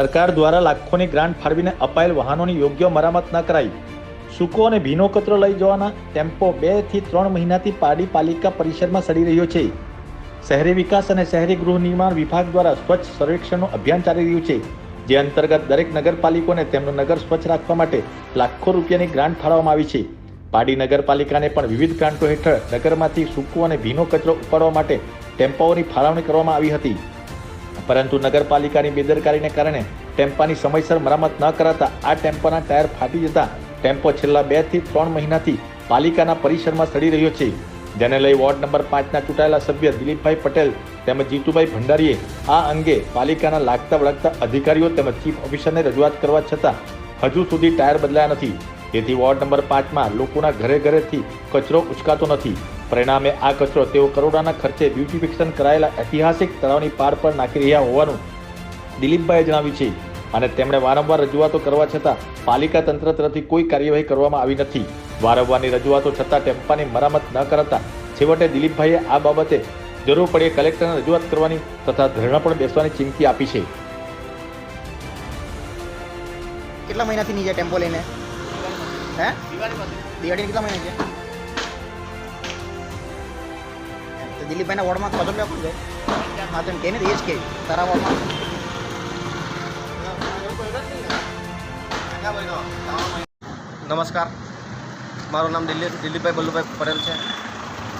સરકાર દ્વારા લાખોની ગ્રાન્ટ ફાળવીને અપાયેલ વાહનોની યોગ્ય મરામત ન કરાઈ. સૂકો અને ભીનો કચરો લઈ જવાના ટેમ્પો બેથી ત્રણ મહિનાથી પારડી પાલિકા પરિસરમાં સડી રહ્યો છે. શહેરી વિકાસ અને શહેરી ગૃહ નિર્માણ વિભાગ દ્વારા સ્વચ્છ સર્વેક્ષણનું અભિયાન ચાલી રહ્યું છે, જે અંતર્ગત દરેક નગરપાલિકોને તેમનું નગર સ્વચ્છ રાખવા માટે લાખો રૂપિયાની ગ્રાન્ટ ફાળવવામાં આવી છે. પાડી નગરપાલિકાને પણ વિવિધ ગ્રાન્ટો હેઠળ નગરમાંથી સૂકો અને ભીનો કચરો ઉપાડવા માટે ટેમ્પાઓની ફાળવણી કરવામાં આવી હતી. પરંતુ નગરપાલિકાની બેદરકારીને કારણે ટેમ્પાની સમયસર મરામત ન કરાતા આ ટેમ્પાના ટાયર ફાટી જતા ટેમ્પો છેલ્લા બેથી ત્રણ મહિનાથી પાલિકાના પરિસરમાં સડી રહ્યો છે. જેને લઈ વોર્ડ નંબર પાંચના ચૂંટાયેલા સભ્ય દિલીપભાઈ પટેલ તેમજ જીતુભાઈ ભંડારીએ આ અંગે પાલિકાના લાગતા વળગતા અધિકારીઓ તેમજ ચીફ ઓફિસરને રજૂઆત કરવા છતાં હજુ સુધી ટાયર બદલાયા નથી. તેથી વોર્ડ નંબર પાંચમાં લોકોના ઘરે ઘરેથી કચરો ઉચકાતો નથી. પરિણામે આ કચરો તેઓ કરોડોના ખર્ચે બ્યુટિફિકેશન કરાયેલા ઐતિહાસિક તળાવની પાર પર નાખી રહ્યા હોવાનું દિલીપભાઈએ જણાવ્યું છે અને તેમણે વારંવાર રજૂઆતો કરવા છતાં પાલિકા તંત્ર તરફથી કોઈ કાર્યવાહી કરવામાં આવી નથી. વારંવારની રજૂઆતો છતાં ટેમ્પાની મરામત ન કરાતા છેવટે દિલીપભાઈએ આ બાબતે જરૂર પડે કલેક્ટરને રજૂઆત કરવાની તથા ધરણા પણ બેસવાની ચીમકી આપી છે. કેટલા મહિનાથી નીચે ટેમ્પો લઈને? હે? દિવાળી કેટલા મહિના છે દિલીપભાઈના વોર્ડમાં કચરો લેવા કોણ હા, તો એમ કહે ને તો એ જ કે તારા નમસ્કાર. મારું નામ દિલ્હી દિલીપભાઈ બલ્લુભાઈ પટેલ છે.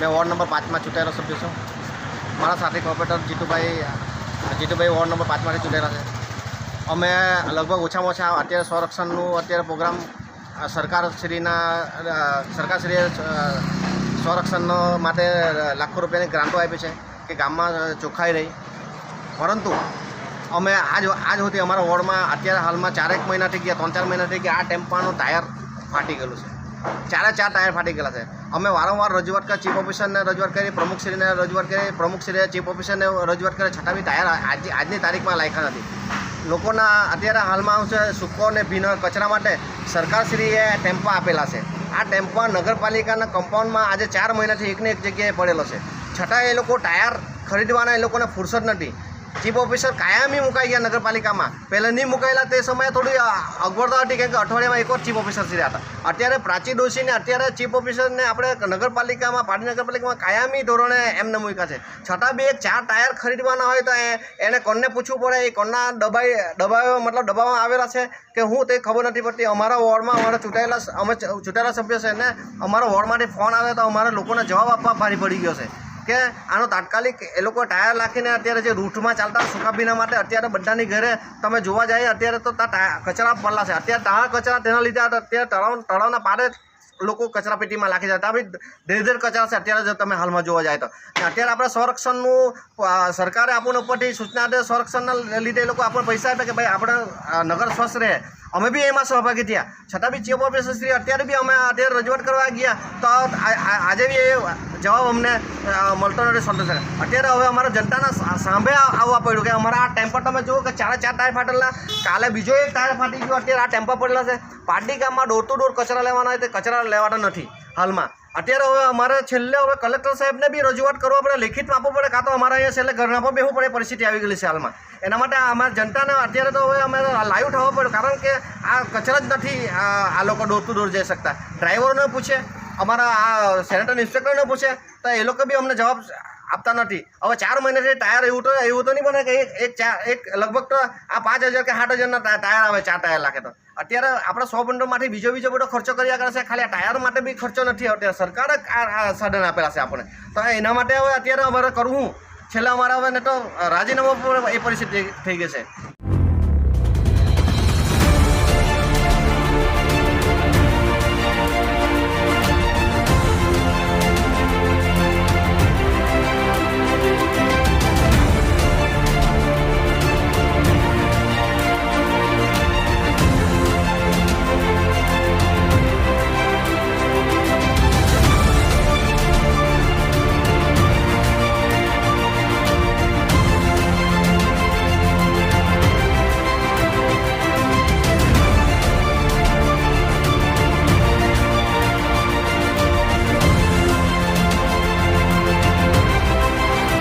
મેં વોર્ડ નંબર પાંચમાં ચૂંટાયેલો સભ્ય છું. મારા સાથે corporator Jitubhai Jitubhai ward number પાંચમાંથી ચૂંટાયેલા છે. અમે લગભગ ઓછામાં ઓછા અત્યારે સંરક્ષણનું અત્યારે પ્રોગ્રામ સરકારશ્રીના સરકારશ્રીએ સંરક્ષણ માટે લાખો રૂપિયાની ગ્રાન્ટો આપી છે કે ગામમાં ચોખ્ખાઈ રહી. પરંતુ અમે આજ આજ સુધી અમારા વોર્ડમાં અત્યારે હાલમાં ચારેક મહિના થઈ ગયા, ત્રણ ચાર મહિના થઈ ગયા, આ ટેમ્પાનું ટાયર ફાટી ગયેલું છે. ચારે ચાર ટાયર ફાટી ગયેલા છે. અમે વારંવાર રજૂઆત કરી, ચીફ ઓફિસરને રજૂઆત કરી, પ્રમુખશ્રીને રજૂઆત કરી, પ્રમુખશ્રીએ ચીફ ઓફિસરને રજૂઆત કરી, છતાં બી ટાયર આજ, આજની તારીખમાં લાયકા નથી. લોકોના અત્યારે હાલમાં આવશે સૂકો અને ભીનો કચરા માટે સરકારશ્રીએ ટેમ્પા આપેલા છે. આ ટેમ્પા નગરપાલિકાના કમ્પાઉન્ડમાં આજે ચાર મહિનાથી એકને એક જગ્યાએ પડેલો છે. છતાં એ લોકો ટાયર ખરીદવાના એ લોકોને ફુરસદ નથી. ચીફ ઓફિસર કાયમી મુકાઈ ગયા નગરપાલિકામાં. પહેલાં નહીં મુકાયેલા તે સમયે થોડી અગવડતા હતી કેમ કે અઠવાડિયામાં એક વાર ચીફ ઓફિસર શ્રી હતા. અત્યારે પ્રાચી ડોશીને અત્યારે ચીફ ઓફિસરને આપણે નગરપાલિકામાં, પાટણ નગરપાલિકામાં કાયમી ધોરણે એમને મૂક્યા છે. છતાં બી એક ચાર ટાયર ખરીદવાના હોય તો એને કોણને પૂછવું પડે, એ કોના દબાઈ દબાવ મતલબ દબાવવામાં આવેલા છે કે હું તે ખબર નથી પડતી. અમારા વોર્ડમાં, અમારા ચૂંટાયેલા અમે ચૂંટાયેલા સભ્ય છે એને અમારા વોર્ડમાંથી ફોન આવે તો અમારા લોકોને જવાબ આપવા ભારે પડી ગયો છે. કે આનો તાત્કાલિક એ લોકો ટાયર નાખીને અત્યારે જે રૂટમાં ચાલતા સુકાબીના માટે, અત્યારે બધાની ઘરે તમે જોવા જાય, અત્યારે તો કચરા પડલા છે. અત્યારે ટાયર કચરા તેના લીધે અત્યારે તળાવ, તળાવના પારે લોકો કચરાપેટીમાં નાખી જતા બી ધીરે ધીરે કચરા છે, અત્યારે જો તમે હાલમાં જોવા જાય તો. અત્યારે આપણે સંરક્ષણનું સરકારે આપણને ઉપરથી સૂચના આપે, સંરક્ષણના લીધે લોકો આપણને પૈસા આપે કે ભાઈ આપણે નગર સ્વસ્થ રહે. અમે બી એમાં સહભાગી થયા. છતાં બી ચીફ ઓફિસર અત્યારે બી અમે અત્યારે રજૂઆત કરવા ગયા તો આજે બી એ જવાબ અમને મળતો નથી સંતોષ અત્યારે હવે અમારા જનતાના સાંભળે આવવા પડ્યું કે અમારા આ ટેમ્પર તમે જુઓ કે ચારે ચાર ટાયર ફાટેલા. કાલે બીજો એક ટાયર ફાટી ગયો, અત્યારે આ ટેમ્પર પડેલા છે. પાર્ટી ગામમાં ડોર ટુ ડોર કચરા લેવાના હોય તે કચરા લેવાના નથી હાલમાં. અત્યારે હવે અમારે છેલ્લે હવે કલેક્ટર સાહેબને બી રજૂઆત કરવા પડે લેખિતમાં આપવું પડે, કાં તો અમારે અહીંયા છેલ્લે ઘરના પર બેવું પડે, પરિસ્થિતિ આવી ગયેલી છે હાલમાં. એના માટે અમારા જનતાને અત્યારે તો હવે અમે લાઈવ થવા પડે કારણ કે આ કચરા જ નથી આ લોકો ડોર ટુ ડોર જઈ શકતા. ડ્રાઈવરને પૂછે અમારા આ સેનેટર ઇન્સ્પેક્ટરને પૂછે, તો એ લોકો બી અમને જવાબ આપતા નથી. હવે ચાર મહિનાથી ટાયર એવું તો એવું તો નહીં બને કે એક એક ચાર એક લગભગ તો આ પાંચ હજાર કે સાત હજારના ટાયર આવે, ચાર ટાયર લાગે તો. અત્યારે આપણે સો બંડલમાંથી બીજો બીજો બધો ખર્ચો કર્યા કરે છે, ખાલી આ ટાયર માટે બી ખર્ચો નથી અત્યારે સરકારે આ સાધન આપેલા છે આપણને. તો એના માટે હવે અત્યારે અમારે કરવું. છેલ્લા અમારે હવે ને તો રાજીનામા એ પરિસ્થિતિ થઈ ગઈ છે.